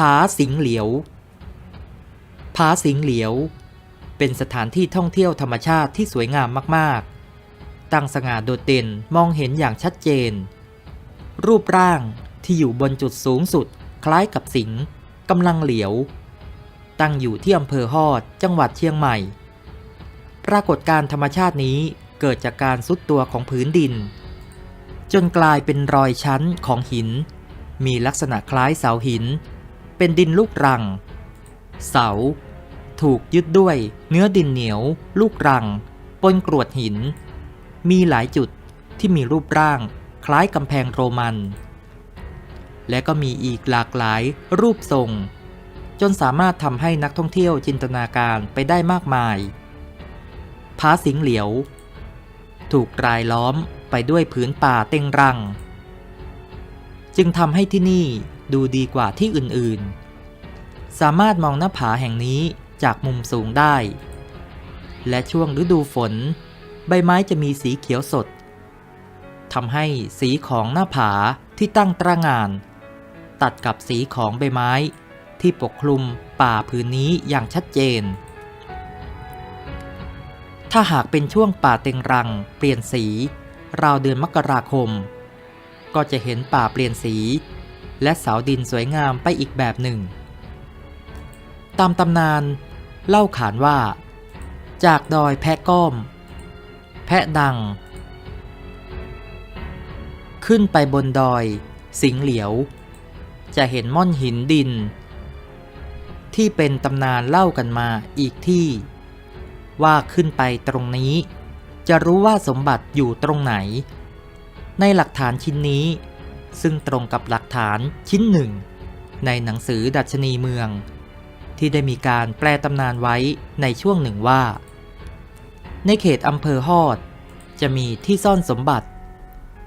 ผาสิงเหลียว ผาสิงเหลียว เป็นสถานที่ท่องเที่ยวธรรมชาติที่สวยงามมากๆ ตั้งสง่าโดดเด่นมองเห็นอย่างชัดเจน รูปร่างที่อยู่บนจุดสูงสุด คล้ายกับสิงกำลังเหลียว ตั้งอยู่ที่อำเภอฮอดจังหวัดเชียงใหม่ ปรากฏการธรรมชาตินี้เกิดจากการซุดตัวของพื้นดิน จนกลายเป็นรอยชั้นของหิน มีลักษณะคล้ายเสาหิน เป็นดินลูกรัง เสา ถูกยึดด้วยเนื้อดินเหนียว ลูกรัง ปนกรวดหิน มีหลายจุดที่มีรูปร่างคล้ายกำแพงโรมัน และก็มีอีกหลากหลายรูปทรง จนสามารถทำให้นักท่องเที่ยวจินตนาการไปได้มากมาย ผาสิงเหลียว ถูกรายล้อมไปด้วยผืนป่าเต็งรัง จึงทำให้ที่นี่ ดูดีกว่าที่อื่นๆ สามารถมองหน้าผาแห่งนี้จากมุมสูงได้ และช่วงฤดูฝน ใบไม้จะมีสีเขียวสดทำให้สีของหน้าผาที่ตั้งตระงาน ตัดกับสีของใบไม้ที่ปกคลุมป่าพื้นนี้อย่างชัดเจน ถ้าหากเป็นช่วงป่าเต็งรังเปลี่ยนสี ราวเดือนมกราคม ก็จะเห็นป่าเปลี่ยนสี และเสาดินสวยงามไปอีกแบบหนึ่ง ตามตำนาน เล่าขานว่า จากดอยแพะก้อม แพะดัง ขึ้นไปบนดอย สิงเหลียว จะเห็นม่อนหินดิน ที่เป็นตำนานเล่ากันมาอีกที่ ว่าขึ้นไปตรงนี้ จะรู้ว่าสมบัติอยู่ตรงไหน ในหลักฐานชิ้นนี้ ซึ่งตรงกับหลักฐานชิ้นหนึ่ง ในหนังสือดัชนีเมือง ที่ได้มีการแปลตำนานไว้ในช่วงหนึ่งว่า ในเขตอำเภอฮอด จะมีที่ซ่อนสมบัติ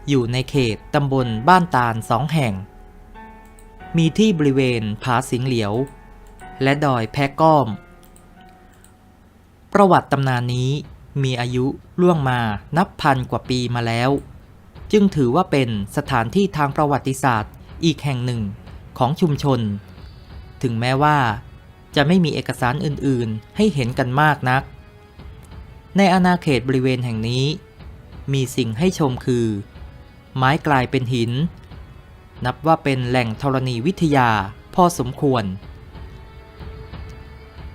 อยู่ในเขตตำบลบ้านตาลสองแห่ง มีที่บริเวณผาสิงเหลียว และดอยแพะก้อม ประวัติตำนานนี้มีอายุล่วงมานับพันกว่าปีมาแล้ว จึงถือว่าเป็นสถานที่ทางประวัติศาสตร์อีกแห่งหนึ่งของชุมชน ถึงแม้ว่าจะไม่มีเอกสารอื่นๆ ให้เห็นกันมากนัก ในอาณาเขตบริเวณแห่งนี้ มีสิ่งให้ชมคือ ไม้กลายเป็นหิน นับว่าเป็นแหล่งธรณีวิทยาพอสมควร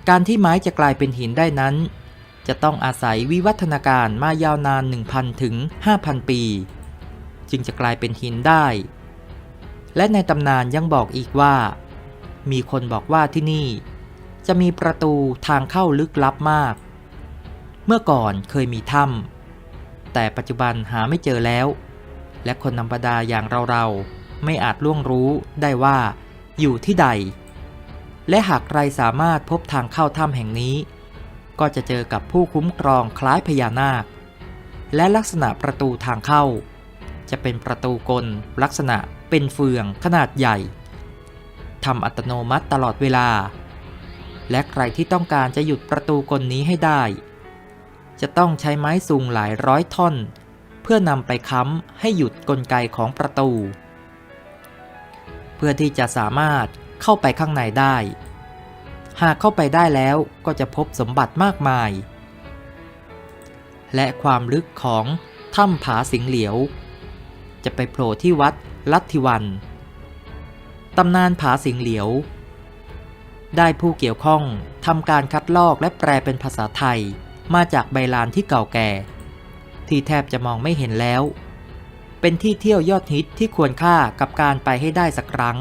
การที่ไม้จะกลายเป็นหินได้นั้น จะต้องอาศัยวิวัฒนาการมายาวนาน 1,000 ถึง 5,000 ปี จึงจะกลายเป็นหินได้ และในตำนานยังบอกอีกว่า มีคนบอกว่าที่นี่ จะมีประตูทางเข้าลึกลับมาก เมื่อก่อนเคยมีถ้ำแต่ปัจจุบันหาไม่เจอแล้ว และคนธรรมดาอย่างเราๆไม่อาจล่วงรู้ได้ว่าอยู่ที่ใด และหากใครสามารถพบทางเข้าถ้ำแห่งนี้ ก็จะเจอกับผู้คุ้มครองคล้ายพญานาค และลักษณะประตูทางเข้า จะเป็นประตูกล ลักษณะเป็นเฟืองขนาดใหญ่ทำอัตโนมัติตลอดเวลา และใครที่ต้องการจะหยุดประตูกลนี้ให้ได้ จะต้องใช้ไม้สูงหลายร้อยท่อน เพื่อนำไปค้ำให้หยุดกลไกของประตู เพื่อที่จะสามารถเข้าไปข้างในได้ หากเข้าไปได้แล้วก็จะพบสมบัติมากมาย และความลึกของถ้ำผาสิงเหลียว จะไปโผล่ที่วัดลัทธิวัน ตำนานผาสิงเหลียว ได้ผู้เกี่ยวข้องทำการคัดลอกและแปลเป็นภาษาไทยมาจากใบลานที่เก่าแก่ ที่แทบจะมองไม่เห็นแล้ว เป็นที่เที่ยวยอดฮิตที่ควรค่ากับการไปให้ได้สักครั้ง